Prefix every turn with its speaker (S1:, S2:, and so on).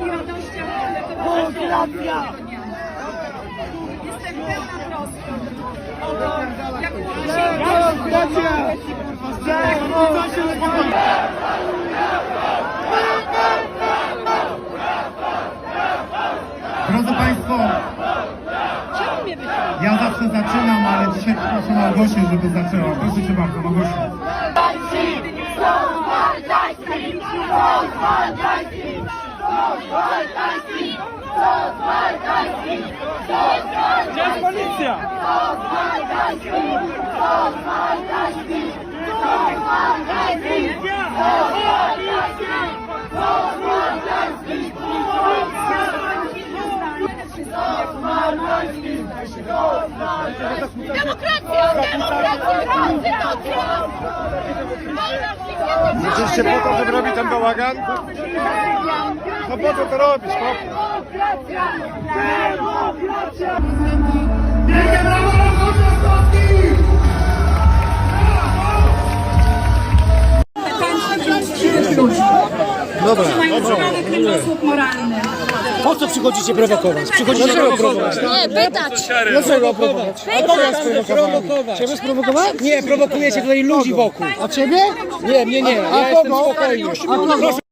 S1: i radością będę to
S2: Demokracja!
S1: Jestem pełna troski o to, jak!
S3: Drodzy Państwo, ja zawsze zaczynam, ale dzisiaj proszę Małgosię, żeby zaczęła. Proszę Cię bardzo, Małgosiu.
S2: Gdzie policja?
S1: Demokracja! Demokracja! Demokracja!
S4: Oczywiście po to, żeby robić ten bałagan? No po co to robić, chłopie?
S3: Wielkie brawo dla Trzaskowski!
S4: Dobra,
S1: przewagę kręgosłup moralny.
S5: Po co przychodzicie prowokować? Przychodzicie prowokować.
S6: Nie, pytać.
S5: Dlaczego prowokować? A kogo ja sprowokować? Ciebie sprowokować? Nie, prowokujecie tutaj ludzi wokół. A ciebie? Nie, nie, nie. Ja jestem spokojny. Proszę